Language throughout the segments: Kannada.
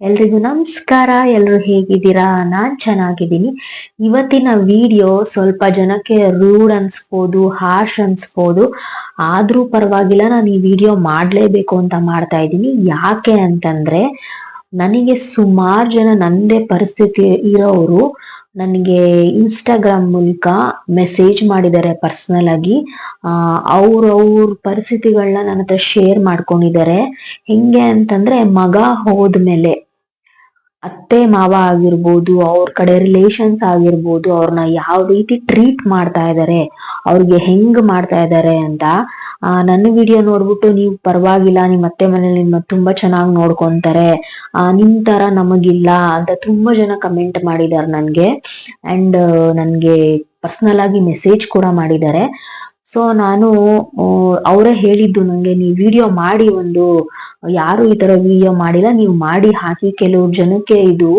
ಎಲ್ರಿಗೂ ನಮಸ್ಕಾರ, ಎಲ್ರು ಹೇಗಿದ್ದೀರಾ? ನಾನ್ ಚೆನ್ನಾಗಿದ್ದೀನಿ. ಇವತ್ತಿನ ವಿಡಿಯೋ ಸ್ವಲ್ಪ ಜನಕ್ಕೆ ರೂಡ್ ಅನ್ಸ್ಬೋದು ಹಾರ್ಶ್ ಅನ್ಸ್ಬೋದು. ಆದ್ರೂ ಪರವಾಗಿಲ್ಲ, ನಾನು ಈ ವಿಡಿಯೋ ಮಾಡ್ಲೇಬೇಕು ಅಂತ ಮಾಡ್ತಾ ಇದ್ದೀನಿ. ಯಾಕೆ ಅಂತಂದ್ರೆ, ನನಗೆ ಸುಮಾರು ಜನ ನಂದೇ ಪರಿಸ್ಥಿತಿ ಇರೋರು ನನಗೆ ಇನ್ಸ್ಟಾಗ್ರಾಮ್ ಮೂಲಕ ಮೆಸೇಜ್ ಮಾಡಿದ್ದಾರೆ ಪರ್ಸನಲ್ ಆಗಿ. ಅವ್ರವ್ರ ಅವ್ರ ಅವ್ರ ಪರಿಸ್ಥಿತಿಗಳನ್ನ ನನ್ನ ಹತ್ರ ಶೇರ್ ಮಾಡ್ಕೊಂಡಿದ್ದಾರೆ. ಹೆಂಗೆ ಅಂತಂದ್ರೆ, ಮಗ ಹೋದ್ಮೇಲೆ ಅತ್ತೆ ಮಾವ ಆಗಿರ್ಬೋದು, ಅವ್ರ ಕಡೆ ರಿಲೇಷನ್ಸ್ ಆಗಿರ್ಬೋದು ಅವ್ರನ್ನ ಯಾವ ರೀತಿ ಟ್ರೀಟ್ ಮಾಡ್ತಾ ಇದ್ದಾರೆ ಅವ್ರಿಗೆ ಹೆಂಗ್ ಮಾಡ್ತಾ ಇದ್ದಾರೆ ಅಂತ ನನ್ನ ವಿಡಿಯೋ ನೋಡ್ಬಿಟ್ಟು ನೀವು ಪರವಾಗಿಲ್ಲ, ನಿಮ್ ಅತ್ತೆ ಮನೇಲಿ ನಿಮ್ಮ ತುಂಬಾ ಚೆನ್ನಾಗಿ ನೋಡ್ಕೊಂತಾರೆ ನಿಮ್ ತರ ನಮಗಿಲ್ಲ ಅಂತ ತುಂಬಾ ಜನ ಕಮೆಂಟ್ ಮಾಡಿದಾರೆ ನನ್ಗೆ. ಅಂಡ್ ನನ್ಗೆ ಪರ್ಸನಲ್ ಆಗಿ ಮೆಸೇಜ್ ಕೂಡ ಮಾಡಿದ್ದಾರೆ ಸೊ ನಾನು ಅವರೇ ಹೇಳಿದ್ದು ನಂಗೆ, ನೀವು ವಿಡಿಯೋ ಮಾಡಿ ಒಂದು, ಯಾರು ಈ ತರ ವಿಡಿಯೋ ಮಾಡಿಲ್ಲ, ನೀವು ಮಾಡಿ ಹಾಕಿ, ಕೆಲವು ಜನಕ್ಕೆ ಇದು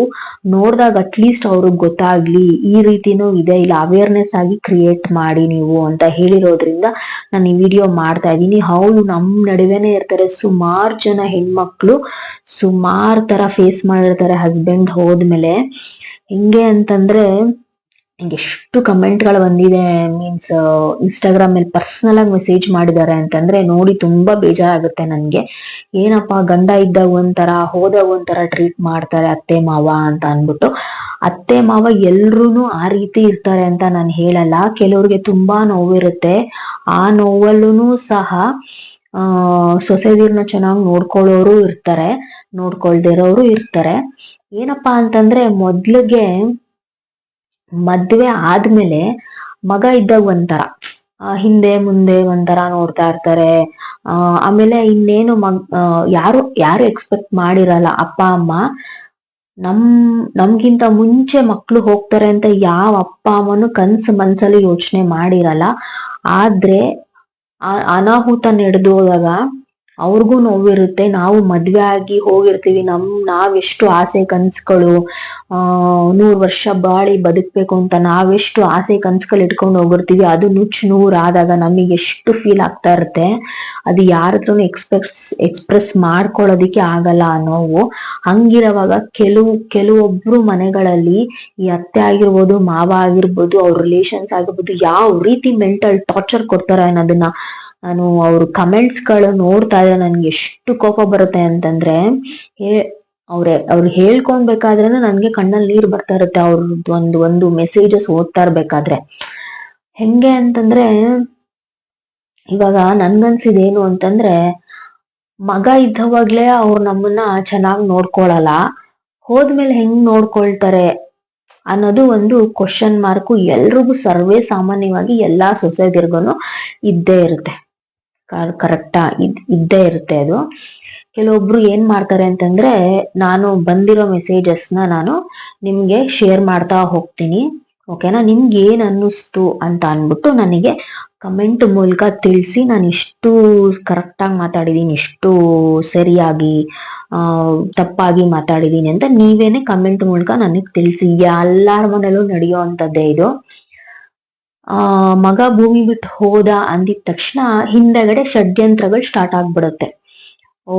ನೋಡಿದಾಗ ಅಟ್ಲೀಸ್ಟ್ ಅವ್ರಿಗೆ ಗೊತ್ತಾಗ್ಲಿ, ಈ ರೀತಿನೂ ಇದೆ, ಇಲ್ಲ ಅವೇರ್ನೆಸ್ ಆಗಿ ಕ್ರಿಯೇಟ್ ಮಾಡಿ ನೀವು ಅಂತ ಹೇಳಿರೋದ್ರಿಂದ ನಾನು ಈ ವಿಡಿಯೋ ಮಾಡ್ತಾ ಇದ್ದೀನಿ. ಹೌದು ನಮ್ಮ ನಡುವೆನೆ ಇರ್ತಾರೆ ಸುಮಾರು ಜನ ಹೆಣ್ಮಕ್ಳು, ಸುಮಾರು ತರ ಫೇಸ್ ಮಾಡಿರ್ತಾರೆ ಹಸ್ಬೆಂಡ್ ಹೋದ್ಮೇಲೆ. ಹೆಂಗೆ ಅಂತಂದ್ರೆ ನಂಗೆ ಎಷ್ಟು ಕಮೆಂಟ್ಗಳು ಬಂದಿದೆ ಮೀನ್ಸ್ ಇನ್ಸ್ಟಾಗ್ರಾಮ್ ಮೇಲೆ ಪರ್ಸನಲ್ ಆಗಿ ಮೆಸೇಜ್ ಮಾಡಿದ್ದಾರೆ ಅಂತಂದ್ರೆ ನೋಡಿ ತುಂಬಾ ಬೇಜಾರಾಗುತ್ತೆ ನನಗೆ. ಏನಪ್ಪ, ಗಂಡ ಇದ್ದಾಗ ಒಂಥರ, ಹೋದಾಗ ಒಂಥರ ಟ್ರೀಟ್ ಮಾಡ್ತಾರೆ ಅತ್ತೆ, ಮಾವ ಅಂತ ಅನ್ಬಿಟ್ಟು ಅತ್ತೆ, ಮಾವ ಎಲ್ರೂ ಆ ರೀತಿ ಇರ್ತಾರೆ ಅಂತ ನಾನು ಹೇಳಲ್ಲ. ಕೆಲವ್ರಿಗೆ ತುಂಬಾ ನೋವಿರುತ್ತೆ. ಆ ನೋವಲ್ಲೂ ಸಹ, ಆ ಚೆನ್ನಾಗಿ ನೋಡ್ಕೊಳ್ಳೋರು ಇರ್ತಾರೆ, ನೋಡ್ಕೊಳ್ದಿರೋರು ಇರ್ತಾರೆ. ಏನಪ್ಪಾ ಅಂತಂದ್ರೆ ಮೊದ್ಲಿಗೆ ಮದ್ವೆ ಆದ್ಮೇಲೆ ಮಗ ಇದ್ದಾಗ ಒಂಥರ. ಹಿಂದೆ ಮುಂದೆ ಒಂಥರ ನೋಡ್ತಾ ಇರ್ತಾರೆ. ಆಮೇಲೆ ಇನ್ನೇನು ಮಗ್ ಯಾರು ಯಾರು ಎಕ್ಸ್ಪೆಕ್ಟ್ ಮಾಡಿರಲ್ಲ ಅಪ್ಪ, ಅಮ್ಮ, ನಮ್, ನಮ್ಗಿಂತ ಮುಂಚೆ ಮಕ್ಳು ಹೋಗ್ತಾರೆ ಅಂತ ಯಾವ ಅಪ್ಪ, ಅಮ್ಮನು ಕನ್ಸು ಮನ್ಸಲ್ಲಿ ಯೋಚನೆ ಮಾಡಿರಲ್ಲ. ಆದ್ರೆ ಅನಾಹುತ ನಡೆದು ಹೋದಾಗ ಅವ್ರಿಗೂ ನೋವಿರುತ್ತೆ. ನಾವು ಮದ್ವೆ ಆಗಿ ಹೋಗಿರ್ತೀವಿ. ನಮ್, ನಾವೆಷ್ಟು ಆಸೆ ಕನ್ಸುಗಳು, ಆ, ನೂರ್ ವರ್ಷ ಬಾಳಿ ಬದುಕ್ಬೇಕು ಅಂತ ನಾವೆಷ್ಟು ಆಸೆ ಕನ್ಸ್ಗಳು ಇಟ್ಕೊಂಡು ಹೋಗಿರ್ತೀವಿ. ಅದು ನುಚ್ಚು ನೂರ್ ಆದಾಗ ನಮಗೆ ಎಷ್ಟು ಫೀಲ್ ಆಗ್ತಾ ಇರುತ್ತೆ. ಅದು ಯಾರತ್ರ ಎಕ್ಸ್ಪ್ರೆಸ್ ಎಕ್ಸ್ಪ್ರೆಸ್ ಮಾಡ್ಕೊಳ್ಳೋದಿಕ್ಕೆ ಆಗಲ್ಲ ಆ ನೋವು. ಹಂಗಿರುವಾಗ ಕೆಲವು, ಕೆಲವೊಬ್ರು ಮನೆಗಳಲ್ಲಿ ಈ ಅತ್ತೆ ಆಗಿರ್ಬೋದು, ಮಾವ ಆಗಿರ್ಬೋದು, ಅವ್ರ ರಿಲೇಷನ್ಸ್ ಆಗಿರ್ಬೋದು, ಯಾವ ರೀತಿ ಮೆಂಟಲ್ ಟಾರ್ಚರ್ ಕೊಡ್ತಾರೆ ಅನ್ನೋದನ್ನ ನಾನು ಅವ್ರ ಕಮೆಂಟ್ಸ್ಗಳು ನೋಡ್ತಾ ಇದ್ದೆ ನನ್ಗೆ ಎಷ್ಟು ಕೋಪ ಬರುತ್ತೆ ಅಂತಂದ್ರೆ ಅವ್ರ, ಅವ್ರು ಹೇಳ್ಕೊಳ್ಬೇಕಾದ್ರೆ ನನ್ಗೆ ಕಣ್ಣಲ್ಲಿ ನೀರು ಬರ್ತಾ ಇರುತ್ತೆ. ಅವ್ರದ್ದು ಒಂದು ಒಂದು ಮೆಸೇಜಸ್ ಓದ್ತಾ ಇರ್ಬೇಕಾದ್ರೆ. ಹೆಂಗೆ ಅಂತಂದ್ರೆ, ಇವಾಗ ನನ್ಗನ್ಸಿದೇನು ಅಂತಂದ್ರೆ, ಮಗ ಇದ್ದವಾಗ್ಲೇ ಅವ್ರು ನಮ್ಮನ್ನ ಚೆನ್ನಾಗಿ ನೋಡ್ಕೊಳಲ್ಲ. ಹೋದ್ಮೇಲೆ ಹೆಂಗ್ ನೋಡ್ಕೊಳ್ತಾರೆ ಅನ್ನೋದು ಒಂದು ಕ್ವಶನ್ ಮಾರ್ಕು ಎಲ್ರಿಗೂ ಸರ್ವೇ ಸಾಮಾನ್ಯವಾಗಿ ಎಲ್ಲಾ ಸೊಸೈಟಿರ್ಗು ಇದ್ದೇ ಇರುತ್ತೆ. ಕರೆಕ್ಟಾ ಇದ್, ಇದ್ದೇ ಇರುತ್ತೆ ಅದು. ಕೆಲವೊಬ್ರು ಏನ್ ಮಾಡ್ತಾರೆ ಅಂತಂದ್ರೆ, ನಾನು ಬಂದಿರೋ ಮೆಸೇಜಸ್ನ ನಾನು ನಿಮ್ಗೆ ಶೇರ್ ಮಾಡ್ತಾ ಹೋಗ್ತೀನಿ. ಓಕೆನಾ ನಿಮ್ಗೆ ಏನ್ ಅನ್ನಿಸ್ತು ಅಂತ ಅನ್ಬಿಟ್ಟು ನನಗೆ ಕಮೆಂಟ್ ಮೂಲಕ ತಿಳಿಸಿ ನಾನು ಇಷ್ಟು ಕರೆಕ್ಟಾಗಿ ಮಾತಾಡಿದೀನಿ, ಇಷ್ಟು ಸರಿಯಾಗಿ ತಪ್ಪಾಗಿ ಮಾತಾಡಿದೀನಿ ಅಂತ ನೀವೇನೆ ಕಮೆಂಟ್ ಮೂಲಕ ನನಗೆ ತಿಳಿಸಿ. ಎಲ್ಲಾರ ಮನೇಲೂ ನಡೆಯೋ ಅಂತದ್ದೇ ಇದು. ಆ, ಮಗ ಭೂಮಿ ಬಿಟ್ಟು ಹೋದ ಅಂದಿದ ತಕ್ಷಣ ಹಿಂದೆಗಡೆ ಷಡ್ಯಂತ್ರಗಳು ಸ್ಟಾರ್ಟ್ ಆಗ್ಬಿಡುತ್ತೆ. ಓ,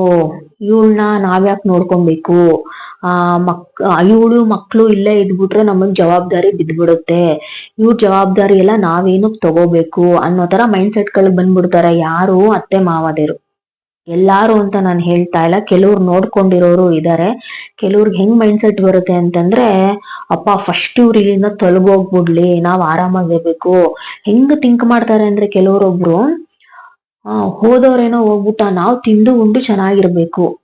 ಇವಳನ್ನ ನಾವ್ಯಾಕ್ ನೋಡ್ಕೊಬೇಕು? ಆ, ಮಕ್, ಇವಳು ಮಕ್ಳು ಇಲ್ಲೇ ಇದ್ಬಿಟ್ರೆ ನಮಗ್ ಜವಾಬ್ದಾರಿ ಬಿದ್ಬಿಡುತ್ತೆ. ಇವ್ರ ಜವಾಬ್ದಾರಿ ಎಲ್ಲ ನಾವೇನು ತಗೋಬೇಕು ಅನ್ನೋ ತರ ಮೈಂಡ್ ಸೆಟ್ಗಳು ಬಂದ್ಬಿಡ್ತಾರೆ ಯಾರು ಅತ್ತೆ ಮಾವದೇರು ಎಲ್ಲಾರು ಅಂತ ನಾನು ಹೇಳ್ತಾ ಇಲ್ಲ. ಕೆಲವ್ರು ನೋಡ್ಕೊಂಡಿರೋರು ಇದಾರೆ. ಕೆಲವ್ರಿಗೆ ಹೆಂಗ್ ಮೈಂಡ್ ಸೆಟ್ ಬರುತ್ತೆ ಅಂತಂದ್ರೆ, ಅಪ್ಪ ಫಸ್ಟ್ ಇವ್ರು ಇಲ್ಲಿಂದ ತೊಲಗೋಗ್ಬಿಡ್ಲಿ ನಾವ್ ಆರಾಮಾಗಿರ್ಬೇಕು ಹೆಂಗ್ ಥಿಂಕ್ ಮಾಡ್ತಾರೆ ಅಂದ್ರೆ ಕೆಲವ್ರೊಬ್ರು, ಆ, ಹೋದವ್ರೇನೋ ಹೋಗ್ಬಿಟ್ಟ, ನಾವ್ ತಿಂದು ಉಂಡು ಚೆನ್ನಾಗಿರ್ಬೇಕು.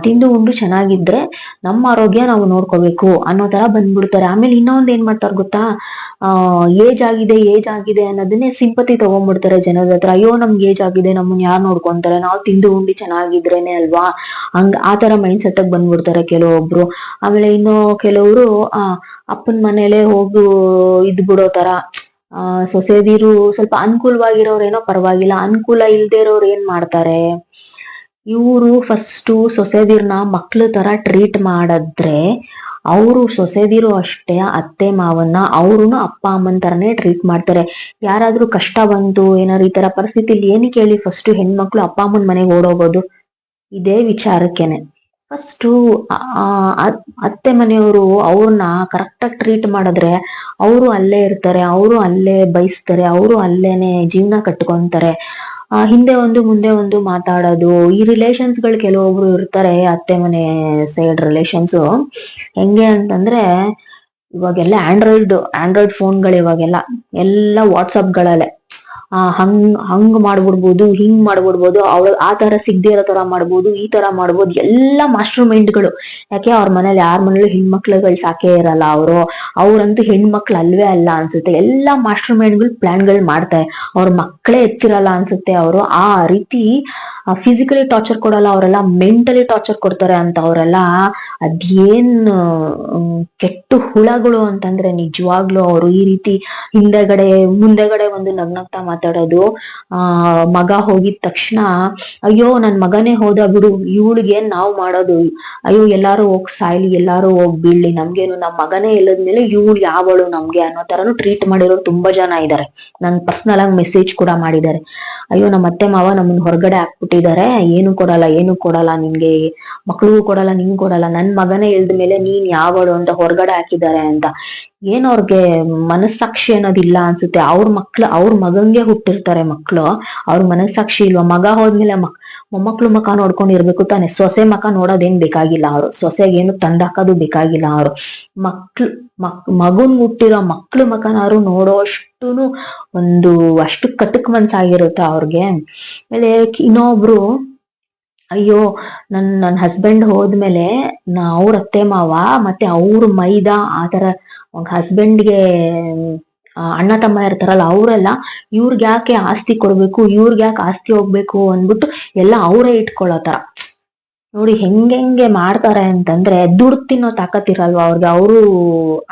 ತಿಂದು ಉಂಡು ಚೆನ್ನಾಗಿದ್ರೆ ನಮ್ಮ ಆರೋಗ್ಯ ನಾವು ನೋಡ್ಕೋಬೇಕು ಅನ್ನೋ ತರ ಬಂದ್ಬಿಡ್ತಾರೆ. ಆಮೇಲೆ ಇನ್ನೊಂದ್ ಏನ್ ಮಾಡ್ತಾರೆ ಗೊತ್ತಾ? ಆ ಏಜ್ ಆಗಿದೆ ಏಜ್ ಆಗಿದೆ ಅನ್ನೋದನ್ನೇ ಸಿಂಪತಿ ತಗೊಂಡ್ಬಿಡ್ತಾರೆ ಜನರ ಹತ್ರ. ಅಯ್ಯೋ, ನಮ್ಗೆ ಏಜ್ ಆಗಿದೆ, ನಮ್ಮನ್ ಯಾರು ನೋಡ್ಕೊಂತಾರೆ? ನಾವು ತಿಂದು ಉಂಡಿ ಚೆನ್ನಾಗಿದ್ರೇನೆ ಅಲ್ವಾ? ಹಂಗ ಆ ತರ ಮೈಂಡ್ ಸೆಟ್ ಬಂದ್ಬಿಡ್ತಾರೆ ಕೆಲವೊಬ್ರು. ಆಮೇಲೆ ಇನ್ನು ಕೆಲವರು, ಆ, ಅಪ್ಪನ ಮನೇಲೆ ಹೋಗು, ಇದ್ ಬಿಡೋ ತರ ಆ, ಸೊಸೆದಿರು ಸ್ವಲ್ಪ ಅನುಕೂಲವಾಗಿರೋರೇನೋ ಪರವಾಗಿಲ್ಲ. ಅನುಕೂಲ ಇಲ್ದೇ ಇರೋರು ಏನ್ ಮಾಡ್ತಾರೆ? ಇವರು ಫಸ್ಟು ಸೊಸೆದಿರ್ನ ಮಕ್ಳ ತರ ಟ್ರೀಟ್ ಮಾಡಿದ್ರೆ ಅವರು ಸೊಸೆದಿರು ಅಷ್ಟೇ ಅತ್ತೆ ಮಾವನ್ನ ಅವ್ರುನು ಅಪ್ಪ ಅಮ್ಮನ ತರನೇ ಟ್ರೀಟ್ ಮಾಡ್ತಾರೆ. ಯಾರಾದ್ರೂ ಕಷ್ಟ ಬಂತು ಏನಾದ್ರು ಈ ತರ ಪರಿಸ್ಥಿತಿಲಿ ಏನಕ್ಕೆ ಹೇಳಿ ಫಸ್ಟ್ ಹೆಣ್ಮಕ್ಳು ಅಪ್ಪ ಅಮ್ಮನ ಮನೆಗೆ ಓಡೋಗೋದು? ಇದೇ ವಿಚಾರಕ್ಕೆನೆ. ಫಸ್ಟು ಅತ್ತೆ ಮನೆಯವರು ಅವ್ರನ್ನ ಕರೆಕ್ಟಾಗಿ ಟ್ರೀಟ್ ಮಾಡಿದ್ರೆ ಅವರು ಅಲ್ಲೇ ಇರ್ತಾರೆ, ಅವರು ಅಲ್ಲೇ ಬಯಸ್ತಾರೆ ಅವರು ಅಲ್ಲೇನೆ ಜೀವನ ಕಟ್ಕೊಂತಾರೆ. ಹಿಂದೆ ಒಂದು, ಮುಂದೆ ಒಂದು ಮಾತಾಡೋದು. ಈ ರಿಲೇಷನ್ಸ್ಗಳು ಕೆಲವೊಬ್ರು ಇರ್ತಾರೆ, ಅತ್ತೆ ಮನೆ ಸೈಡ್ ರಿಲೇಷನ್ಸ್ ಹೆಂಗೆ ಅಂತಂದ್ರೆ, ಇವಾಗೆಲ್ಲ ಆಂಡ್ರಾಯ್ಡ್ ಆಂಡ್ರಾಯ್ಡ್ ಫೋನ್ಗಳು ಇವಾಗೆಲ್ಲ, ಎಲ್ಲ ವಾಟ್ಸಪ್ ಗಳಲ್ಲೇ. ಆ, ಹಂಗ್ ಹಂಗ್ ಮಾಡ್ಬಿಡ್ಬೋದು, ಹಿಂಗ್ ಮಾಡ್ಬಿಡ್ಬೋದು ಅವ್ರ ಆ ತರ ಸಿಗ್ದೇ ಇರೋ ತರ ಮಾಡ್ಬೋದು, ಈ ತರ ಮಾಡ್ಬೋದು, ಎಲ್ಲಾ ಮಾಸ್ಟರ್ ಮೈಂಡ್ಗಳು ಯಾಕೆ ಅವ್ರ ಮನೇಲಿ, ಯಾರ ಮನೇಲಿ ಹೆಣ್ಮಕ್ಳುಗಳು ಸಾಕೇ ಇರಲ್ಲ ಅವರು. ಅವ್ರಂತೂ ಹೆಣ್ಮಕ್ಳು ಅಲ್ವೇ ಅಲ್ಲ ಅನ್ಸುತ್ತೆ. ಎಲ್ಲಾ ಮಾಸ್ಟರ್ ಮೈಂಡ್ಗಳು ಪ್ಲಾನ್ಗಳು ಮಾಡ್ತಾರೆ ಅವ್ರ ಮಕ್ಕಳೇ ಎತ್ತಿರಲ್ಲ ಅನ್ಸುತ್ತೆ ಅವರು. ಆ ರೀತಿ ಫಿಸಿಕಲಿ ಟಾರ್ಚರ್ ಕೊಡಲ್ಲ ಅವರೆಲ್ಲ ಮೆಂಟಲಿ ಟಾರ್ಚರ್ ಕೊಡ್ತಾರೆ ಅಂತ ಅವರೆಲ್ಲ ಅದೇನ್ ಕೆಟ್ಟು ಹುಳಗಳು ಅಂತಂದ್ರೆ ನಿಜವಾಗ್ಲೂ ಅವರು ಈ ರೀತಿ ಹಿಂದೆಗಡೆ, ಮುಂದೆಗಡೆ ಒಂದು ನಗ್ನಗ್ತಾ ಮಾತಾಡೋದು, ಆ, ಮಗ ಹೋಗಿದ ತಕ್ಷಣ, ಅಯ್ಯೋ, ನನ್ ಮಗನೇ ಹೋದ, ಬಿಡು, ಇವಳಿಗೆ ನಾವು ಮಾಡೋದು? ಅಯ್ಯೋ, ಎಲ್ಲಾರು ಹೋಗ್ ಸಾಯ್ಲಿ, ಎಲ್ಲಾರು ಹೋಗ್ ಬೀಳ್ಲಿ, ನಮ್ಗೇನು ನಮ್ ಮಗನೇ ಇಲ್ಲದ್ಮೇಲೆ ಇವಳು ಯಾವಳು ನಮ್ಗೆ? ಅನ್ನೋ ತರನು ಟ್ರೀಟ್ ಮಾಡಿರೋರು ತುಂಬಾ ಜನ ಇದಾರೆ. ನನ್ ಪರ್ಸನಲ್ ಆಗಿ ಮೆಸೇಜ್ ಕೂಡ ಮಾಡಿದ್ದಾರೆ. ಅಯ್ಯೋ, ನಮ್ಮ ಅತ್ತೆ ಮಾವ ನಮ್ಮನ್ ಹೊರಗಡೆ ಹಾಕ್ಬಿಟ್ಟಿದ್ದಾರೆ ಏನು ಕೊಡಲ್ಲ ಏನು ಕೊಡಲ್ಲ ನಿನ್ಗೆ ಮಕ್ಳಿಗೂ ಕೊಡಲ್ಲ ನಿಂಗ್ ಕೊಡಲ್ಲ, ನನ್ ಮಗನೇ ಇಲ್ದ ಮೇಲೆ ನೀನ್ ಯಾವಳು ಅಂತ ಹೊರಗಡೆ ಹಾಕಿದ್ದಾರೆ ಅಂತ. ಏನ್ ಅವ್ರಿಗೆ ಮನಸ್ಸಾಕ್ಷಿ ಅನ್ನೋದಿಲ್ಲ ಅನ್ಸುತ್ತೆ. ಅವ್ರ ಮಕ್ಳು, ಅವ್ರ ಮಗಂಗೆ ಹುಟ್ಟಿರ್ತಾರೆ ಮಕ್ಳು. ಅವ್ರ ಮನಸ್ಸಾಕ್ಷಿ ಇಲ್ವಾ? ಮಗ ಹೋದ್ಮೇಲೆ ಮಕ್, ಮೊಮ್ಮಕ್ಳು ಮಕ ನೋಡ್ಕೊಂಡು ಇರ್ಬೇಕು ತಾನೆ. ಸೊಸೆ ಮಕ ನೋಡೋದೇನ್ ಬೇಕಾಗಿಲ್ಲ ಅವರು. ಸೊಸೆಗೆ ಏನು ತಂದಾಕೋದು ಬೇಕಾಗಿಲ್ಲ ಅವ್ರು. ಮಕ್ಳು, ಮಕ್, ಮಗುನ್ ಹುಟ್ಟಿರೋ ಮಕ್ಳು ಮಕನಾರು ನೋಡೋ ಅಷ್ಟುನು ಒಂದು ಅಷ್ಟು ಕಟಕ್ ಮನ್ಸಾಗಿರುತ್ತೆ ಅವ್ರಿಗೆ. ಆಮೇಲೆ ಇನ್ನೊಬ್ರು, ಅಯ್ಯೋ, ನನ್ ನನ್ ಹಸ್ಬೆಂಡ್ ಹೋದ್ಮೇಲೆ ಅವ್ರ ಅತ್ತೆ ಮಾವ, ಮತ್ತೆ ಅವ್ರ ಮೈದಾ ಆತರ ಹಸ್ಬೆಂಡ್ಗೆ ಅಣ್ಣ ತಮ್ಮ ಇರ್ತಾರಲ್ಲ, ಅವರೆಲ್ಲ ಇವ್ರಿಗೆ ಯಾಕೆ ಆಸ್ತಿ ಕೊಡ್ಬೇಕು, ಇವ್ರಿಗೆ ಯಾಕೆ ಆಸ್ತಿ ಹೋಗ್ಬೇಕು ಅಂದ್ಬಿಟ್ಟು ಎಲ್ಲ ಅವರೇ ಇಟ್ಕೊಳ್ಳೋ ನೋಡಿ ಹೆಂಗೆ ಮಾಡ್ತಾರೆ ಅಂತಂದ್ರೆ ದುಡ್ಡು ತಿನ್ನೋ ತಾಕತ್ತಿರಲ್ವಾ ಅವ್ರಿಗೆ? ಅವರು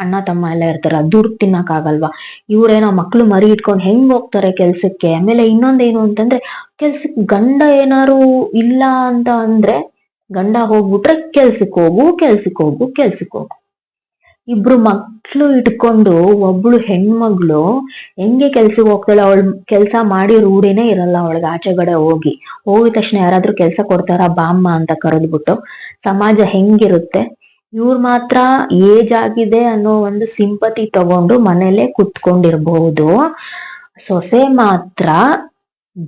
ಅಣ್ಣ ತಮ್ಮ ಎಲ್ಲ ಇರ್ತಾರ ದುಡ್ಡು ತಿನ್ನಕ್ ಆಗಲ್ವಾ? ಇವ್ರೇನೋ ಮಕ್ಳು ಮರಿ ಇಟ್ಕೊಂಡು ಹೆಂಗ್ ಹೋಗ್ತಾರೆ ಕೆಲ್ಸಕ್ಕೆ? ಆಮೇಲೆ ಇನ್ನೊಂದೇನು ಅಂತಂದ್ರೆ ಕೆಲ್ಸಕ್ಕೆ ಗಂಡ ಏನಾರು ಇಲ್ಲ ಅಂತ ಅಂದ್ರೆ ಗಂಡ ಹೋಗ್ಬಿಟ್ರೆ ಕೆಲ್ಸಕ್ಕೆ ಹೋಗು ಕೆಲ್ಸಕ್ಕೆ ಹೋಗು ಕೆಲ್ಸಕ್ಕೆ ಹೋಗು. ಇಬ್ರು ಮಕ್ಳು ಇಟ್ಕೊಂಡು ಒಬ್ಳು ಹೆಣ್ಮಗ್ಳು ಹೆಂಗೆ ಕೆಲ್ಸಕ್ಕೆ ಹೋಗ್ತಾಳೆ ಅವಳು ಕೆಲ್ಸ ಮಾಡಿ ರೂಢಿನೇ ಇರಲ್ಲ ಅವಳಿಗೆ ಆಚೆಗಡೆ ಹೋಗಿ. ಹೋಗಿದ ತಕ್ಷಣ ಯಾರಾದ್ರೂ ಕೆಲ್ಸ ಕೊಡ್ತಾರ ಬಾಮ್ಮ ಅಂತ ಕರೆದ್ಬಿಟ್ಟು. ಸಮಾಜ ಹೆಂಗಿರುತ್ತೆ? ಇವ್ರು ಮಾತ್ರ ಏಜ್ ಆಗಿದೆ ಅನ್ನೋ ಒಂದು ಸಿಂಪತಿ ತಗೊಂಡು ಮನೇಲೆ ಕುತ್ಕೊಂಡಿರ್ಬಹುದು ಸೊಸೆ ಮಾತ್ರ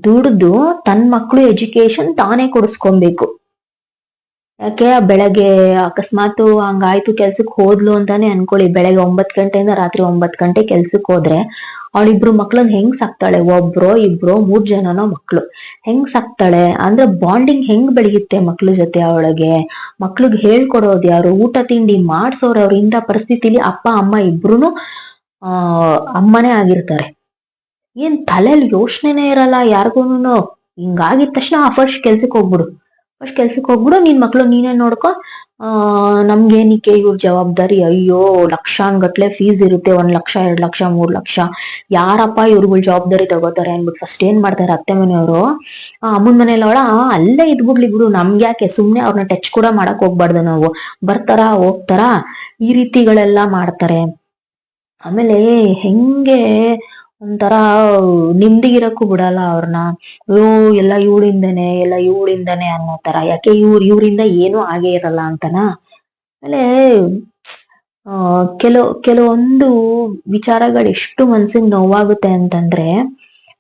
ದುಡ್ದು ತನ್ ಮಕ್ಳು ಎಜುಕೇಶನ್ ತಾನೇ ಕೊಡಿಸ್ಕೊಬೇಕು. ಯಾಕೆ ಬೆಳಗ್ಗೆ ಅಕಸ್ಮಾತ್ ಹಂಗಾಯ್ತು ಕೆಲ್ಸಕ್ಕೆ ಹೋದ್ಲು ಅಂತಾನೆ ಅನ್ಕೊಳ್ಳಿ. ಬೆಳಗ್ಗೆ ಒಂಬತ್ ಗಂಟೆಯಿಂದ ರಾತ್ರಿ ಒಂಬತ್ ಗಂಟೆ ಕೆಲ್ಸಕ್ ಹೋದ್ರೆ ಅವಳಿಬ್ರು ಮಕ್ಳನ್ ಹೆಂಗ್ ಸಾಕ್ತಾಳೆ? ಒಬ್ರೋ, ಇಬ್ರೋ, ಮೂರ್ ಜನನೋ ಮಕ್ಳು. ಹೆಂಗ್ ಸಾಕ್ತಾಳೆ? ಅಂದ್ರೆ ಬಾಂಡಿಂಗ್ ಹೆಂಗ್ ಬೆಳೆಯುತ್ತೆ ಮಕ್ಳ ಜೊತೆ ಅವಳಿಗೆ? ಮಕ್ಳಿಗೆ ಹೇಳ್ಕೊಡೋದು ಯಾರು? ಊಟ ತಿಂಡಿ ಮಾಡ್ಸೋರು ಅವ್ರ ಇಂಥ ಪರಿಸ್ಥಿತಿಲಿ ಅಪ್ಪ, ಅಮ್ಮ ಇಬ್ರು ಆ, ಅಮ್ಮನೇ ಆಗಿರ್ತಾರೆ. ಏನ್ ತಲೆಯಲ್ಲಿ ಯೋಚನೆನೇ ಇರಲ್ಲ ಯಾರಿಗೂನು ಹಿಂಗಾಗಿದ ತಕ್ಷಣ ಆ ಫಸ್ಟ್ ಕೆಲ್ಸಕ್ಕೆ ಹೋಗ್ಬಿಡು. ಫಸ್ಟ್ ಕೆಲ್ಸಕ್ಕೆ ಹೋಗ್ಬಿಡು, ನಿನ್ ಮಕ್ಳು ನೀನೇ ನೋಡ್ಕೊ. ಆ, ನಮ್ಗೇನಿಕ್ಕೆ ಇವ್ರ ಜವಾಬ್ದಾರಿ? ಅಯ್ಯೋ, ಲಕ್ಷಾನ್ಗಟ್ಲೆ ಫೀಸ್ ಇರುತ್ತೆ, ಒಂದ್ ಲಕ್ಷ, ಎರಡ್ ಲಕ್ಷ, ಮೂರ್ ಲಕ್ಷ. ಯಾರಪ್ಪ ಇವ್ರುಗಳ್ ಜವಾಬ್ದಾರಿ ತಗೋತಾರೆ ಅನ್ಬಿಟ್ಟು ಫಸ್ಟ್ ಏನ್ ಮಾಡ್ತಾರೆ ಅತ್ತೆ ಮನೆಯವರು? ಆ, ಅಮ್ಮನ ಮನೇಲಿ ಅವಳ ಅಲ್ಲೇ ಇದ್ಬಿಡ್ಲಿ ಬಿಡು ನಮ್ಗೆ ಯಾಕೆ ಸುಮ್ನೆ ಅವ್ರನ್ನ ಟಚ್ ಕೂಡ ಮಾಡಕ್ ಹೋಗ್ಬಾರ್ದು ನಾವು. ಬರ್ತಾರ, ಹೋಗ್ತಾರ? ಈ ರೀತಿಗಳೆಲ್ಲ ಮಾಡ್ತಾರೆ. ಆಮೇಲೆ ಹೆಂಗೆ ಒಂಥರ ನಿಮ್ದಿಗಿರಕ್ಕೂ ಬಿಡಲ್ಲ ಅವ್ರನ್ನ ಓ, ಎಲ್ಲ ಇವಳಿಂದನೆ ಎಲ್ಲ ಇವಳಿಂದನೆ ಅನ್ನೋ ತರ. ಯಾಕೆ ಇವ್ರ, ಇವರಿಂದ ಏನು ಆಗೇ ಇರಲ್ಲ ಅಂತನ? ಆಮೇಲೆ, ಆ ಕೆಲವು ಕೆಲವೊಂದು ವಿಚಾರಗಳು ಎಷ್ಟು ಮನ್ಸಿಗೆ ನೋವಾಗುತ್ತೆ ಅಂತಂದ್ರೆ,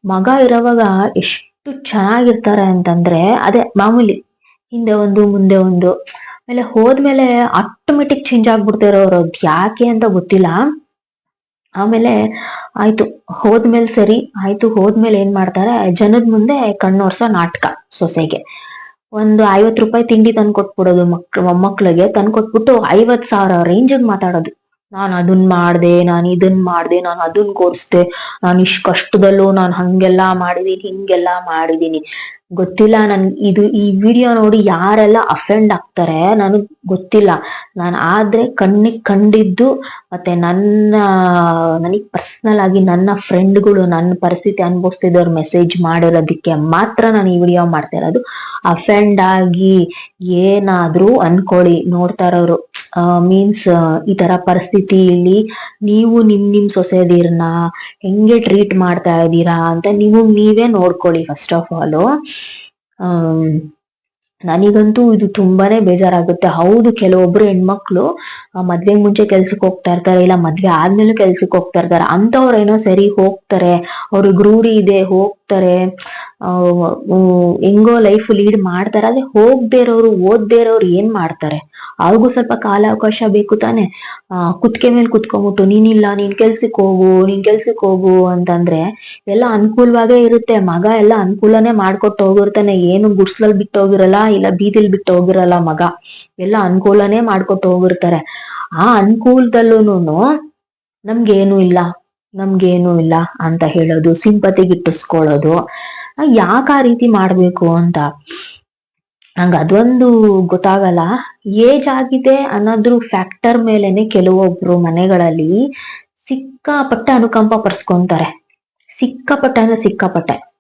ಮಗ ಇರೋವಾಗ ಎಷ್ಟು ಚೆನ್ನಾಗಿರ್ತಾರೆ ಅಂತಂದ್ರೆ, ಅದೇ ಮಾಮೂಲಿ, ಹಿಂದೆ ಒಂದು, ಮುಂದೆ ಒಂದು. ಆಮೇಲೆ ಹೋದ್ಮೇಲೆ ಆಟೋಮೆಟಿಕ್ ಚೇಂಜ್ ಆಗ್ಬಿಡ್ತಾರ ಯಾಕೆ ಅಂತ ಗೊತ್ತಿಲ್ಲ. ಆಮೇಲೆ ಆಯ್ತು, ಹೋದ್ಮೇಲೆ ಸರಿ, ಆಯ್ತು, ಹೋದ್ಮೇಲೆ ಏನ್ ಮಾಡ್ತಾರೆ, ಜನದ ಮುಂದೆ ಕಣ್ಣೋರ್ಸೋ ನಾಟಕ ಸೊಸೆಗೆ. ಒಂದು ಐವತ್ ರೂಪಾಯಿ ತಿಂಡಿ ತಂದು ಕೊಟ್ಬಿಡೋದು ಮಕ್, ಮೊಮ್ಮಕ್ಳಿಗೆ ತಂದು ಕೊಟ್ಬಿಟ್ಟು ಐವತ್ ಸಾವಿರ ರೇಂಜಿಗೆ ಮಾತಾಡೋದು. ನಾನು ಅದನ್ ಮಾಡ್ದೆ, ನಾನು ಇದನ್ ಮಾಡ್ದೆ, ನಾನು ಅದನ್ ಕೊಡ್ಸ್ದೆ, ನಾನು ಇಷ್ಟ ಕಷ್ಟದಲ್ಲೂ ನಾನು ಹಂಗೆಲ್ಲಾ ಮಾಡಿದೀನಿ, ಹಿಂಗೆಲ್ಲಾ ಮಾಡಿದೀನಿ. ಗೊತ್ತಿಲ್ಲ ನನ್, ಇದು ಈ ವಿಡಿಯೋ ನೋಡಿ ಯಾರೆಲ್ಲ ಅಫೆಂಡ್ ಆಗ್ತಾರೆ, ನನಗ್ ಗೊತ್ತಿಲ್ಲ. ನಾನು ಆದ್ರೆ ಕಣ್ಣಿಗೆ ಕಂಡಿದ್ದು ಮತ್ತೆ ನನ್ನ, ನನಗೆ ಪರ್ಸನಲ್ ಆಗಿ ನನ್ನ ಫ್ರೆಂಡ್ಗಳು ನನ್ನ ಪರಿಸ್ಥಿತಿ ಅನುಭವಿಸ್ತಿದ್ದವ್ರು ಮೆಸೇಜ್ ಮಾಡಿರೋದಕ್ಕೆ ಮಾತ್ರ ನಾನು ಈ ವಿಡಿಯೋ ಮಾಡ್ತಾ ಇರೋದು. ಅಫೆಂಡ್ ಆಗಿ ಏನಾದ್ರೂ ಅನ್ಕೊಳ್ಳಿ, ನೋಡ್ತಾ ಇರೋರು. ಮೀನ್ಸ್ ಈ ತರ ಪರಿಸ್ಥಿತಿಯಲ್ಲಿ ನೀವು ನಿಮ್ ನಿಮ್ ಸೊಸೆದಿರ್ನ ಹೆಂಗೆ ಟ್ರೀಟ್ ಮಾಡ್ತಾ ಇದ್ದೀರಾ ಅಂತ ನೀವು ನೀವೇ ನೋಡ್ಕೊಳ್ಳಿ ಫಸ್ಟ್ ಆಫ್ ಆಲ್ ನನಗಂತೂ ಇದು ತುಂಬಾನೇ ಬೇಜಾರಾಗುತ್ತೆ. ಹೌದು, ಕೆಲವೊಬ್ರು ಹೆಣ್ಮಕ್ಳು ಮದ್ವೆ ಮುಂಚೆ ಕೆಲ್ಸಕ್ಕೆ ಹೋಗ್ತಾ ಇರ್ತಾರೆ, ಇಲ್ಲ ಮದ್ವೆ ಆದ್ಮೇಲೆ ಕೆಲ್ಸಕ್ಕೆ ಹೋಗ್ತಾ ಇರ್ತಾರೆ. ಅಂತವ್ರೇನೋ ಸರಿ ಹೋಗ್ತಾರೆ, ಅವ್ರಿಗೆ ರೂಢಿ ಇದೆ, ಹೋಗ್ತಾರೆ. ಹೆಂಗೋ ಲೈಫ್ ಲೀಡ್ ಮಾಡ್ತಾರೆ. ಅದೇ ಹೋಗ್ದೇ ಇರೋರು, ಓದ್ದೇ ಇರೋರು ಏನ್ ಮಾಡ್ತಾರೆ? ಅವ್ರಿಗೂ ಸ್ವಲ್ಪ ಕಾಲಾವಕಾಶ ಬೇಕು ತಾನೆ. ಆ, ಕುತ್ಕೆ ಮೇಲೆ ಕುತ್ಕೊಂಡ್ಬಿಟ್ಟು, ನೀನಿಲ್ಲ, ನೀನ್ ಕೆಲ್ಸಕ್ಕೆ ಹೋಗು, ನೀನ್ ಕೆಲ್ಸಕ್ಕೆ ಹೋಗು ಅಂತಂದ್ರೆ ಎಲ್ಲ ಅನುಕೂಲವಾಗೇ ಇರುತ್ತೆ. ಮಗ ಎಲ್ಲ ಅನುಕೂಲನೇ ಮಾಡ್ಕೊಟ್ಟು ಹೋಗಿರ್ತಾನೆ. ಏನು ಗುಡ್ಸ್ಲಲ್ಲಿ ಬಿಟ್ಟು ಹೋಗಿರಲ್ಲ, ಇಲ್ಲ ಬೀದಿಲ್ ಬಿಟ್ಟು ಹೋಗಿರಲ್ಲ ಮಗ. ಎಲ್ಲ ಅನುಕೂಲನೇ ಮಾಡ್ಕೊಟ್ಟು ಹೋಗಿರ್ತಾರೆ. ಆ ಅನುಕೂಲದಲ್ಲೂನು ನಮ್ಗೇನು ಇಲ್ಲ ನಮ್ಗೇನು ಇಲ್ಲ ಅಂತ ಹೇಳೋದು ಸಿಂಪತಿ ಗಿಟ್ಟಿಸ್ಕೊಳ್ಳೋದು ಯಾಕೆ ಆ ರೀತಿ ಮಾಡ್ಬೇಕು ಅಂತ? ನಂಗೆ ಅದೊಂದು ಗೊತ್ತಾಗಲ್ಲ. ಏಜ್ ಆಗಿದೆ ಅನ್ನೋದ್ರ ಫ್ಯಾಕ್ಟರ್ ಮೇಲೆನೆ ಕೆಲವೊಬ್ರು ಮನೆಗಳಲ್ಲಿ ಸಿಕ್ಕಾಪಟ್ಟೆ ಅನುಕಂಪ ಪಡ್ಸ್ಕೊಂತಾರೆ. ಸಿಕ್ಕಾಪಟ್ಟೆ ಅಂದ್ರೆ ಸಿಕ್ಕಾಪಟ್ಟೆ.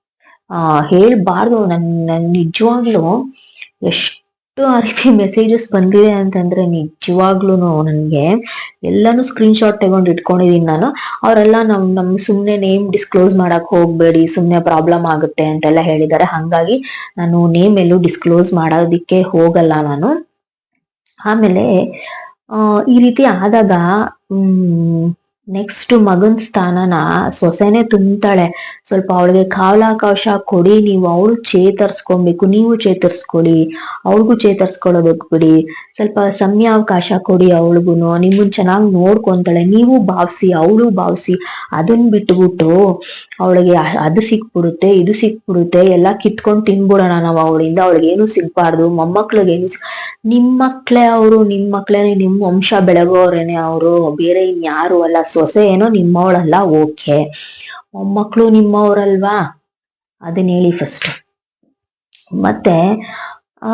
ಆ, ಹೇಳ್ಬಾರ್ದು. ನನ್ ನನ್ ನಿಜವಾಗ್ಲು ಎಷ್ಟು ಆ ರೀತಿ ಮೆಸೇಜಸ್ ಬಂದಿದೆ ಅಂತಂದ್ರೆ ನಿಜವಾಗ್ಲೂ ನನ್ಗೆ ಎಲ್ಲಾನು ಸ್ಕ್ರೀನ್ ಶಾಟ್ ತಗೊಂಡು ಇಟ್ಕೊಂಡಿದೀನಿ ನಾನು. ಅವರೆಲ್ಲ ನಮ್ ನಮ್ ಸುಮ್ನೆ ನೇಮ್ ಡಿಸ್ಕ್ಲೋಸ್ ಮಾಡಕ್ ಹೋಗ್ಬೇಡಿ, ಸುಮ್ನೆ ಪ್ರಾಬ್ಲಮ್ ಆಗುತ್ತೆ ಅಂತೆಲ್ಲ ಹೇಳಿದ್ದಾರೆ ಹಂಗಾಗಿ ನಾನು ನೇಮ್ ಎಲ್ಲೂ ಡಿಸ್ಕ್ಲೋಸ್ ಮಾಡೋದಿಕ್ಕೆ ಹೋಗಲ್ಲ ನಾನು. ಆಮೇಲೆ ಈ ರೀತಿ ಆದಾಗ ನೆಕ್ಸ್ಟ್ ಮಗನ್ ಸ್ಥಾನನ ಸೊಸೆನೆ ತುಂಬ್ತಾಳೆ. ಸ್ವಲ್ಪ ಅವಳಿಗೆ ಕಾವಲಾವಕಾಶ ಕೊಡಿ, ನೀವು ಅವಳು ಚೇತರಿಸ್ಕೊಬೇಕು, ನೀವು ಚೇತರಿಸ್ಕೊಳ್ಳಿ ಅವಳಿಗೂ ಚೇತರಿಸ್ಕೊಳ್ಳೋದಕ್ಕೆ ಬಿಡಿ. ಸ್ವಲ್ಪ ಸಮಯಾವಕಾಶ ಕೊಡಿ ಅವಳಿಗೂ ನಿಮ್ಮನ್ ಚೆನ್ನಾಗಿ ನೋಡ್ಕೊಂತಾಳೆ. ನೀವು ಭಾವಿಸಿ, ಅವಳು ಭಾವಿಸಿ, ಅದನ್ ಬಿಟ್ಬಿಟ್ಟು ಅವಳಿಗೆ ಅದು ಸಿಕ್ಬಿಡುತ್ತೆ, ಇದು ಸಿಕ್ಬಿಡುತ್ತೆ, ಎಲ್ಲ ಕಿತ್ಕೊಂಡು ತಿನ್ಬಿಡೋಣ ನಾವು ಅವಳಿಂದ. ಅವಳಿಗೆ ಏನು ಸಿಗ್ಬಾರ್ದು, ಮೊಮ್ಮಕ್ಳಿಗೆ ಏನು ನಿಮ್ಮ ನಿಮ್ ಮಕ್ಳೇ ಅವರು ನಿಮ್ಮ ಮಕ್ಳೇ ನಿಮ್ಮ ವಂಶ ಬೆಳಗೋರೇನೆ ಅವರು, ಬೇರೆ ಇನ್ಯಾರು ಅಲ್ಲ. ಸೊಸೆ ಏನೋ ನಿಮ್ಮವಳಲ್ಲ, ಓಕೆ. ಮೊಮ್ಮಕ್ಳು ನಿಮ್ಮವ್ರಲ್ವಾ? ಅದನ್ನ ಹೇಳಿ ಫಸ್ಟ್ ಮತ್ತೆ, ಆ,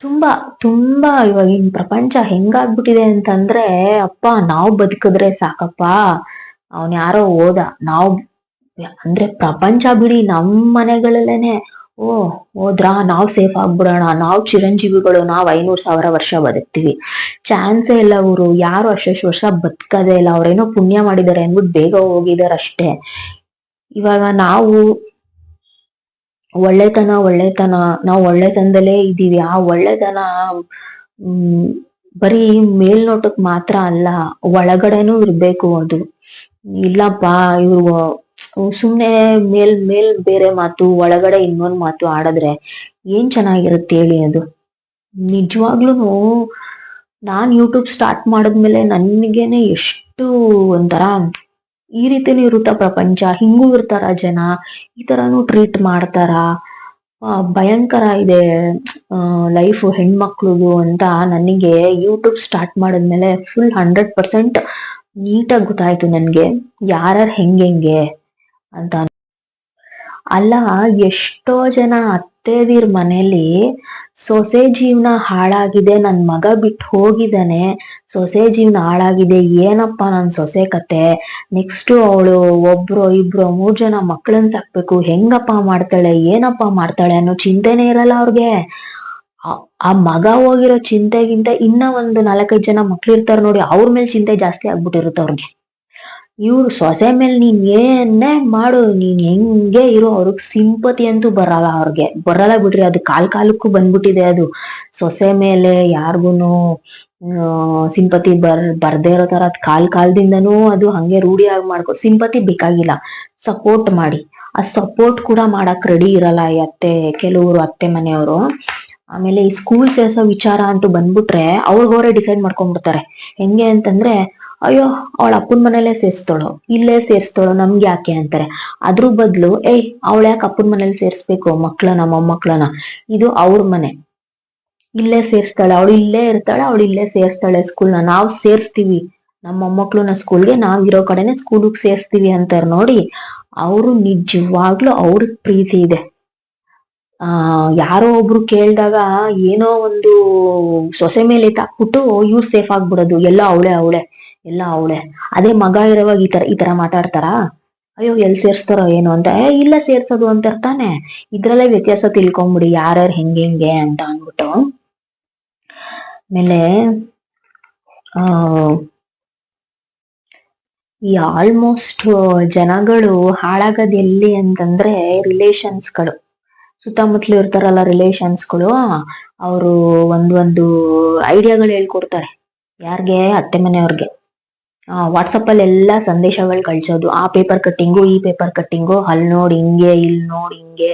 ತುಂಬಾ ತುಂಬಾ ಇವಾಗಿನ ಪ್ರಪಂಚ ಹೆಂಗಾಗ್ಬಿಟ್ಟಿದೆ ಅಂತಂದ್ರೆ, ಅಪ್ಪ ನಾವು ಬದುಕಿದ್ರೆ ಸಾಕಪ್ಪ. ಅವನ್ ಯಾರೋ ಓದ ನಾವು, ಅಂದ್ರೆ ಪ್ರಪಂಚ ಬಿಡಿ ನಮ್ಮ ಮನೆಗಳಲ್ಲೇನೆ. ಓ, ಹೋದ್ರಾ? ನಾವ್ ಸೇಫ್ ಆಗ್ಬಿಡೋಣ. ನಾವ್ ಚಿರಂಜೀವಿಗಳು, ನಾವ್ ಐನೂರ್ ಸಾವಿರ ವರ್ಷ ಬದುಕ್ತಿವಿ. ಚಾನ್ಸೇ ಇಲ್ಲ ಅವರು ಯಾರು ಅಷ್ಟೆಷ್ಟು ವರ್ಷ ಬದುಕದೇ ಇಲ್ಲ. ಅವ್ರೇನೋ ಪುಣ್ಯ ಮಾಡಿದ್ದಾರೆ ಅಂದ್ಬಿಟ್ಟು ಬೇಗ ಹೋಗಿದಾರೆ ಅಷ್ಟೇ ಇವಾಗ ನಾವು ಒಳ್ಳೆತನ ಒಳ್ಳೆತನ. ನಾವು ಒಳ್ಳೆತನದಲ್ಲೇ ಇದ್ದೀವಿ. ಆ ಒಳ್ಳೆತನ, ಹ್ಮ್, ಬರೀ ಮೇಲ್ನೋಟಕ್ ಮಾತ್ರ ಅಲ್ಲ, ಒಳಗಡೆನೂ ಇರ್ಬೇಕು ಅದು. ಇಲ್ಲಪ್ಪ, ಇವ್ರು ಸುಮ್ನೆ ಮೇಲ್ ಮೇಲ್ ಬೇರೆ ಮಾತು, ಒಳಗಡೆ ಇನ್ನೊಂದ್ ಮಾತು ಆಡಿದ್ರೆ ಏನ್ ಚೆನ್ನಾಗಿರುತ್ತೆ ಹೇಳಿ ಅದು? ನಿಜವಾಗ್ಲೂ ನಾನ್ ಯೂಟ್ಯೂಬ್ ಸ್ಟಾರ್ಟ್ ಮಾಡಿದ್ಮೇಲೆ ನನ್ಗೇನೆ ಎಷ್ಟು ಒಂಥರ ಈ ರೀತಿನೂ ಇರುತ್ತಾ ಪ್ರಪಂಚ? ಹಿಂಗೂ ಇರ್ತಾರ ಜನ? ಈ ತರನು ಟ್ರೀಟ್ ಮಾಡ್ತಾರ? ಭಯಂಕರ ಇದೆ ಲೈಫ್ ಹೆಣ್ಮಕ್ಳುದು ಅಂತ ನನಗೆ ಯೂಟ್ಯೂಬ್ ಸ್ಟಾರ್ಟ್ ಮಾಡಿದ್ಮೇಲೆ ಫುಲ್ ಹಂಡ್ರೆಡ್ ಪರ್ಸೆಂಟ್ ನೀಟಾಗಿ ಗೊತ್ತಾಯ್ತು ನನ್ಗೆ. ಯಾರ್ಯಾರು ಹೆಂಗೆಂಗೆ ಅಂತ. ಅಲ್ಲ, ಎಷ್ಟೋ ಜನ ಅತ್ತೆದಿರ್ ಮನೇಲಿ ಸೊಸೆ ಜೀವನ ಹಾಳಾಗಿದೆ, ನನ್ ಮಗ ಬಿಟ್ಟು ಹೋಗಿದ್ದಾನೆ ಸೊಸೆ ಜೀವನ ಹಾಳಾಗಿದೆ, ಏನಪ್ಪ ನನ್ ಸೊಸೆ ಕತೆ? ನೆಕ್ಸ್ಟ್ ಅವಳು, ಒಬ್ರು, ಇಬ್ರು, ಮೂರ್ ಜನ ಮಕ್ಕಳನ್ನ ಸಾಕ್ಬೇಕು ಹೆಂಗಪ್ಪ ಮಾಡ್ತಾಳೆ, ಏನಪ್ಪ ಮಾಡ್ತಾಳೆ ಅನ್ನೋ ಚಿಂತೆನೇ ಇರಲ್ಲ ಅವ್ರಿಗೆ. ಆ- ಆ ಮಗ ಹೋಗಿರೋ ಚಿಂತೆಗಿಂತ ಇನ್ನ ಒಂದು ನಾಲ್ಕೈದು ಜನ ಮಕ್ಳು ಇರ್ತಾರೆ ನೋಡಿ, ಅವ್ರ ಮೇಲೆ ಚಿಂತೆ ಜಾಸ್ತಿ ಆಗ್ಬಿಟ್ಟಿರುತ್ತೆ ಅವ್ರಿಗೆ. ಇವ್ರು ಸೊಸೆ ಮೇಲೆ ನೀನ್ ಏನೇ ಮಾಡು, ನೀನ್ ಹೆಂಗೆ ಇರೋ ಅವ್ರಿಗೆ ಸಿಂಪತಿ ಅಂತೂ ಬರಲ್ಲ ಅವ್ರಿಗೆ. ಬರಲ್ಲ ಬಿಡ್ರಿ, ಅದು ಕಾಲ್ ಕಾಲಕ್ಕೂ ಬಂದ್ಬಿಟ್ಟಿದೆ ಅದು. ಸೊಸೆ ಮೇಲೆ ಯಾರಿಗೂ ಸಿಂಪತಿ ಬರ್, ಬರ್ದೇ ಇರೋ ತರ ಅದ್ ಕಾಲ್ ಕಾಲದಿಂದನೂ ಅದು ಹಂಗೆ ರೂಢಿಯಾಗಿ ಮಾಡ್ಕೊ, ಸಿಂಪತಿ ಬೇಕಾಗಿಲ್ಲ. ಸಪೋರ್ಟ್ ಮಾಡಿ. ಆ ಸಪೋರ್ಟ್ ಕೂಡ ಮಾಡಕ್ ರೆಡಿ ಇರಲ್ಲ ಈ ಅತ್ತೆ, ಕೆಲವರು ಅತ್ತೆ ಮನೆಯವರು. ಆಮೇಲೆ ಈ ಸ್ಕೂಲ್ ಸೇರ್ಸೋ ವಿಚಾರ ಅಂತೂ ಬಂದ್ಬಿಟ್ರೆ ಅವ್ರಿಗವ್ರೆ ಡಿಸೈಡ್ ಮಾಡ್ಕೊಂಡ್ಬಿಡ್ತಾರೆ. ಹೆಂಗೆ ಅಂತಂದ್ರೆ ಅಯ್ಯೋ, ಅವಳ ಅಪ್ಪನ ಮನೇಲೆ ಸೇರಿಸ್ತಾಳೋ? ಇಲ್ಲೇ ಸೇರ್ಸ್ತಾಳೋ? ನಮ್ಗೆ ಯಾಕೆ ಅಂತಾರೆ? ಅದ್ರ ಬದಲು, ಏಯ್, ಅವಳ ಯಾಕೆ ಅಪ್ಪನ ಮನೇಲಿ ಸೇರಿಸ್ಬೇಕು? ಮಕ್ಳನ, ಮೊಮ್ಮಕ್ಳನ? ಇದು ಅವ್ರ ಮನೆ. ಇಲ್ಲೇ ಸೇರಿಸ್ತಾಳೆ. ಅವಳು ಇಲ್ಲೇ ಇರ್ತಾಳೆ, ಅವಳು ಇಲ್ಲೇ ಸೇರಿಸ್ತಾಳೆ ಸ್ಕೂಲ್ನ ನಾವು ಸೇರಿಸ್ತೀವಿ. ನಮ್ಮ ಮೊಮ್ಮಕ್ಳನ್ನ ಸ್ಕೂಲ್ಗೆ ನಾವ್ ಇರೋ ಕಡೆನೆ ಸ್ಕೂಲಿಗೆ ಸೇರ್ಸ್ತೀವಿ ಅಂತಾರೆ ನೋಡಿ. ಅವರು ನಿಜವಾಗ್ಲೂ ಅವ್ರ ಪ್ರೀತಿ ಇದೆ. ಆ, ಯಾರೋ ಒಬ್ರು ಕೇಳ್ದಾಗ ಏನೋ ಒಂದು ಸೊಸೆ ಮೇಲೆ ತಾಕ್ಬಿಟ್ಟು ಇವ್ರು ಸೇಫ್ ಆಗ್ಬಿಡೋದು. ಎಲ್ಲ ಅವಳೆ ಅವಳೆ. ಎಲ್ಲ ಅವಳೆ. ಅದೇ ಮಗ ಇರೋವಾಗ ಈ ತರ ಈ ತರ ಮಾತಾಡ್ತಾರಾ? ಅಯ್ಯೋ, ಎಲ್ ಸೇರ್ಸ್ತಾರೋ ಏನು ಅಂತ. ಏ, ಇಲ್ಲ ಸೇರ್ಸೋದು ಅಂತ ಇರ್ತಾನೆ ಇದ್ರಲ್ಲೇ ವ್ಯತ್ಯಾಸ ತಿಳ್ಕೊಂಬಿಡಿ, ಯಾರ್ಯಾರು ಹೆಂಗೆ ಹೆಂಗೆ ಅಂತ ಅಂದ್ಬಿಟ್ಟು. ಆಮೇಲೆ, ಆ, ಈ ಆಲ್ಮೋಸ್ಟ್ ಜನಗಳು ಹಾಳಾಗದ್ ಎಲ್ಲಿ ಅಂತಂದ್ರೆ ರಿಲೇಷನ್ಸ್ಗಳು ಸುತ್ತಮುತ್ತಲು ಇರ್ತಾರಲ್ಲ ರಿಲೇಷನ್ಸ್ಗಳು ಅವರು ಒಂದೊಂದು ಐಡಿಯಾಗಳು ಹೇಳ್ಕೊಡ್ತಾರೆ. ಯಾರಿಗೆ? ಅತ್ತೆ ಮನೆಯವ್ರಿಗೆ. ವಾಟ್ಸಪ್ ಅಲ್ಲಿ ಎಲ್ಲ ಸಂದೇಶಗಳು ಕಳ್ಸೋದು. ಆ ಪೇಪರ್ ಕಟ್ಟಿಂಗು ಈ ಪೇಪರ್ ಕಟ್ಟಿಂಗು ಅಲ್ಲಿ ನೋಡಿ ಹಿಂಗೆ ಇಲ್ಲಿ ನೋಡಿ ಹಿಂಗೆ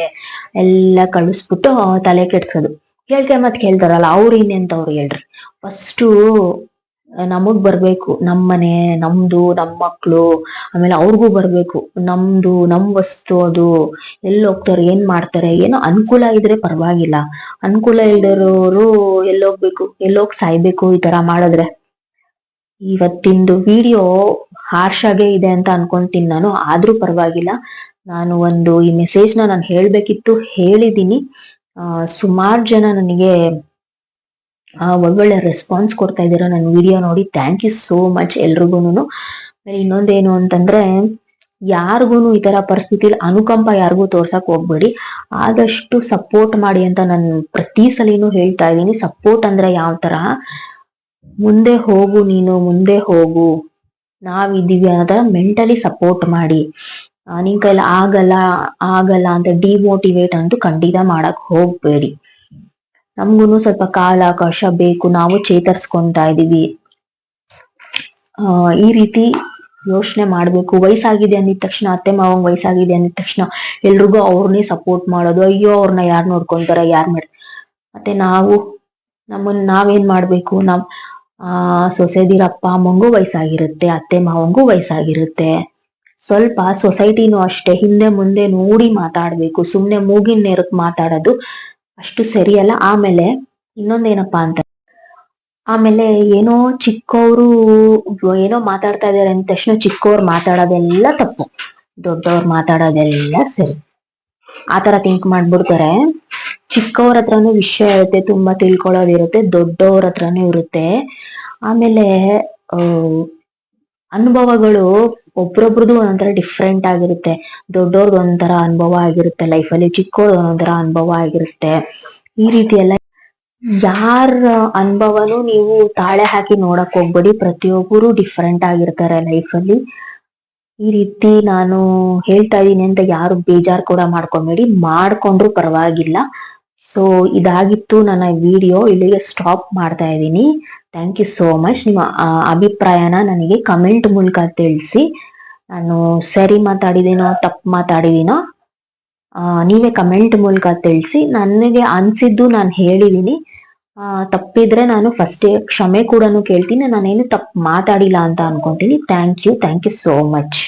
ಎಲ್ಲ ಕಳಿಸ್ಬಿಟ್ಟು ತಲೆ ಕೆಡ್ಸೋದು. ಕೇಳ್ಕೆ ಮತ್ ಕೇಳ್ತಾರಲ್ಲ, ಅವ್ರು ಇನ್ನೆಂತವ್ರು ಹೇಳ್ರಿ. ಫಸ್ಟು ನಮಗ್ ಬರ್ಬೇಕು. ನಮ್ಮನೆ ನಮ್ದು ನಮ್ಮ ಮಕ್ಳು, ಆಮೇಲೆ ಅವ್ರಿಗೂ ಬರ್ಬೇಕು. ನಮ್ದು, ನಮ್ ವಸ್ತು ಅದು. ಎಲ್ಲಿ ಹೋಗ್ತಾರೆ, ಏನ್ ಮಾಡ್ತಾರೆ, ಏನೋ ಅನುಕೂಲ ಇದ್ರೆ ಪರವಾಗಿಲ್ಲ. ಅನುಕೂಲ ಇಲ್ದಿರೋರು ಎಲ್ಲೋಗ್ಬೇಕು ಎಲ್ಲೋಗ್ ಸಾಯ್ಬೇಕು ಈ ತರ ಮಾಡಿದ್ರೆ. ಇವತ್ತಿಂದು ವಿಡಿಯೋ ಹಾರ್ಷಾಗೆ ಇದೆ ಅಂತ ಅನ್ಕೊಂತೀನಿ ನಾನು, ಆದ್ರೂ ಪರವಾಗಿಲ್ಲ. ನಾನು ಒಂದು ಈ ಮೆಸೇಜ್ನ ನಾನು ಹೇಳ್ಬೇಕಿತ್ತು, ಹೇಳಿದೀನಿ. ಸುಮಾರು ಜನ ನನಗೆ ಒಳ್ಳೊಳ್ಳೆ ರೆಸ್ಪಾನ್ಸ್ ಕೊಡ್ತಾ ಇದ್ದೀರಾ ನನ್ನ ವಿಡಿಯೋ ನೋಡಿ. ಥ್ಯಾಂಕ್ ಯು ಸೋ ಮಚ್ ಎಲ್ರಿಗೂನು ಇನ್ನೊಂದೇನು ಅಂತಂದ್ರೆ ಯಾರಿಗೂ ಈ ತರ ಪರಿಸ್ಥಿತಿಲಿ ಅನುಕಂಪ ಯಾರಿಗೂ ತೋರ್ಸಕ್ ಹೋಗ್ಬೇಡಿ. ಆದಷ್ಟು ಸಪೋರ್ಟ್ ಮಾಡಿ ಅಂತ ನಾನು ಪ್ರತಿ ಸಲಿನೂ ಹೇಳ್ತಾ ಇದ್ದೀನಿ. ಸಪೋರ್ಟ್ ಅಂದ್ರೆ ಯಾವ ತರ ಮುಂದೆ ಹೋಗು ನೀನು, ಮುಂದೆ ಹೋಗು. ನಾವಿದ್ದೀವಿ ಅಂತ ಮೆಂಟಲಿ ಸಪೋರ್ಟ್ ಮಾಡಿ. ನಿನ್ ಕೈಲಿ ಆಗಲ್ಲ ಆಗಲ್ಲ ಅಂತ ಡಿಮೋಟಿವೇಟ್ ಅಂತೂ ಖಂಡಿತ ಮಾಡಕ್ ಹೋಗ್ಬೇಡಿ. ನಮ್ಗೂನು ಸ್ವಲ್ಪ ಕಾಲ ಕಾಲಾವಕಾಶ ಬೇಕು, ನಾವು ಚೇತರಿಸ್ಕೊಂತಾ ಇದೀವಿ ಆ, ಈ ರೀತಿ ಯೋಚನೆ ಮಾಡ್ಬೇಕು. ವಯಸ್ಸಾಗಿದೆ ಅಂದಿದ ತಕ್ಷಣ, ಅತ್ತೆ ಮಾವಂಗ್ ವಯಸ್ಸಾಗಿದೆ ಅಂದಿದ ತಕ್ಷಣ ಎಲ್ರಿಗೂ ಅವ್ರನ್ನೇ ಸಪೋರ್ಟ್ ಮಾಡೋದು. ಅಯ್ಯೋ ಅವ್ರನ್ನ ಯಾರು ನೋಡ್ಕೊಂತಾರ, ಯಾರ್ ಮತ್ತೆ ನಾವು ನಮ್ಮನ್ನ ನಾವೇನ್ ಮಾಡ್ಬೇಕು? ನಮ್ ಆ ಸೊಸೆದಿರ ಅಪ್ಪ ಅಮ್ಮಂಗೂ ವಯಸ್ಸಾಗಿರುತ್ತೆ, ಅತ್ತೆ ಮಾವಂಗೂ ವಯಸ್ಸಾಗಿರುತ್ತೆ. ಸ್ವಲ್ಪ ಸೊಸೈಟಿನೂ ಅಷ್ಟೇ, ಹಿಂದೆ ಮುಂದೆ ನೋಡಿ ಮಾತಾಡ್ಬೇಕು, ಸುಮ್ನೆ ಮೂಗಿನ ನೇರಕ್ ಮಾತಾಡೋದು ಅಷ್ಟು ಸರಿಯಲ್ಲ. ಆಮೇಲೆ ಇನ್ನೊಂದೇನಪ್ಪಾ ಅಂತ ಆಮೇಲೆ ಏನೋ ಚಿಕ್ಕವರು ಏನೋ ಮಾತಾಡ್ತಾ ಇದಾರೆ ಅಂದ ತಕ್ಷಣ ಚಿಕ್ಕವ್ರು ಮಾತಾಡೋದೆಲ್ಲ ತಪ್ಪು, ದೊಡ್ಡವ್ರು ಮಾತಾಡೋದೆಲ್ಲ ಸರಿ. ಆತರ ಥಿಂಕ್ ಮಾಡ್ಬಿಡ್ತಾರೆ. ಚಿಕ್ಕವ್ರ ಹತ್ರನೂ ವಿಷಯ ಇರುತ್ತೆ, ತುಂಬಾ ತಿಳ್ಕೊಳ್ಳೋದಿರುತ್ತೆ, ದೊಡ್ಡವ್ರ ಹತ್ರನೂ ಇರುತ್ತೆ. ಆಮೇಲೆ ಅನುಭವಗಳು ಒಬ್ರೊಬ್ರದ್ದು ಒಂದೊಂಥರ ಡಿಫ್ರೆಂಟ್ ಆಗಿರುತ್ತೆ. ದೊಡ್ಡವ್ರದ್ದು ಒಂಥರ ಅನುಭವ ಆಗಿರುತ್ತೆ ಲೈಫಲ್ಲಿ ಚಿಕ್ಕವ್ರದ್ದು ಒಂದೊಂಥರ ಅನುಭವ ಆಗಿರುತ್ತೆ. ಈ ರೀತಿ ಎಲ್ಲ ಯಾರ ಅನುಭವನೂ ನೀವು ತಾಳೆ ಹಾಕಿ ನೋಡಕ್ ಹೋಗ್ಬೇಡಿ, ಪ್ರತಿಯೊಬ್ಬರು ಡಿಫ್ರೆಂಟ್ ಆಗಿರ್ತಾರೆ ಲೈಫಲ್ಲಿ ಈ ರೀತಿ ನಾನು ಹೇಳ್ತಾ ಇದೀನಿ ಅಂತ ಯಾರು ಬೇಜಾರ್ ಕೂಡ ಮಾಡ್ಕೊಬೇಡಿ, ಮಾಡ್ಕೊಂಡ್ರು ಪರವಾಗಿಲ್ಲ. ಸೊ ಇದಾಗಿತ್ತು ನನ್ನ ವಿಡಿಯೋ ಇಲ್ಲಿಗೆ ಸ್ಟಾಪ್ ಮಾಡ್ತಾ ಇದ್ದೀನಿ. ಥ್ಯಾಂಕ್ ಯು ಸೋ ಮಚ್ ನಿಮ್ಮ ಅಭಿಪ್ರಾಯನ ನನಗೆ ಕಮೆಂಟ್ ಮೂಲಕ ತಿಳಿಸಿ. ನಾನು ಸರಿ ಮಾತಾಡಿದೀನೋ, ತಪ್ಪು ಮಾತಾಡಿದೀನೋ ನೀವೇ ಕಮೆಂಟ್ ಮೂಲಕ ತಿಳಿಸಿ. ನನಗೆ ಅನಿಸಿದ್ದು ನಾನು ಹೇಳಿದ್ದೀನಿ. ತಪ್ಪಿದ್ರೆ ನಾನು ಫಸ್ಟ್ ಕ್ಷಮೆ ಕೂಡ ಕೇಳ್ತೀನಿ. ನಾನೇನು ತಪ್ಪು ಮಾತಾಡಿಲ್ಲ ಅಂತ ಅನ್ಕೊಂತೀನಿ. Thank you thank you so much